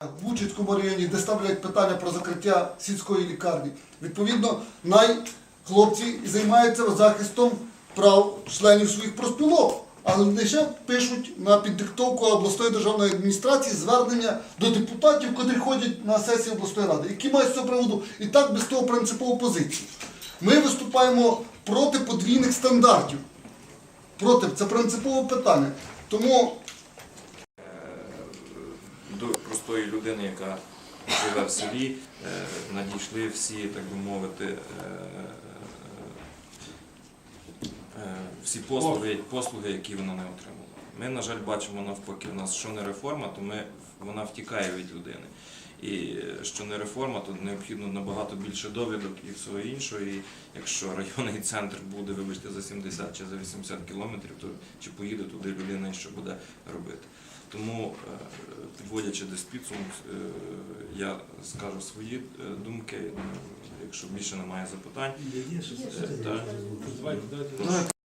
в Бучицькому районі, де ставлять питання про закриття сільської лікарні. Відповідно, най хлопці і займаються захистом прав членів своїх профспілок. Але лише пишуть на піддиктовку обласної державної адміністрації звернення до депутатів, котрі ходять на сесії обласної ради, які мають з цього приводу і так без того принципову позицію. Ми виступаємо проти подвійних стандартів. Проти це принципове питання. Тому простої людини, яка живе в селі, е, надійшли всі, так би мовити, е, е, всі послуги, послуги, які вона не отримала. Ми, на жаль, бачимо навпаки, в нас що не реформа, то ми, вона втікає від людини. І е, що не реформа, то необхідно набагато більше довідок і всього іншого. І якщо районний центр буде, вибачте, за 70 чи за 80 кілометрів, то чи поїде туди людина і що буде робити. Тому, е, підводячи десь підсумок, е, я скажу свої е, думки, якщо більше немає запитань. Є, є, Е, так. Давайте, давайте. ну,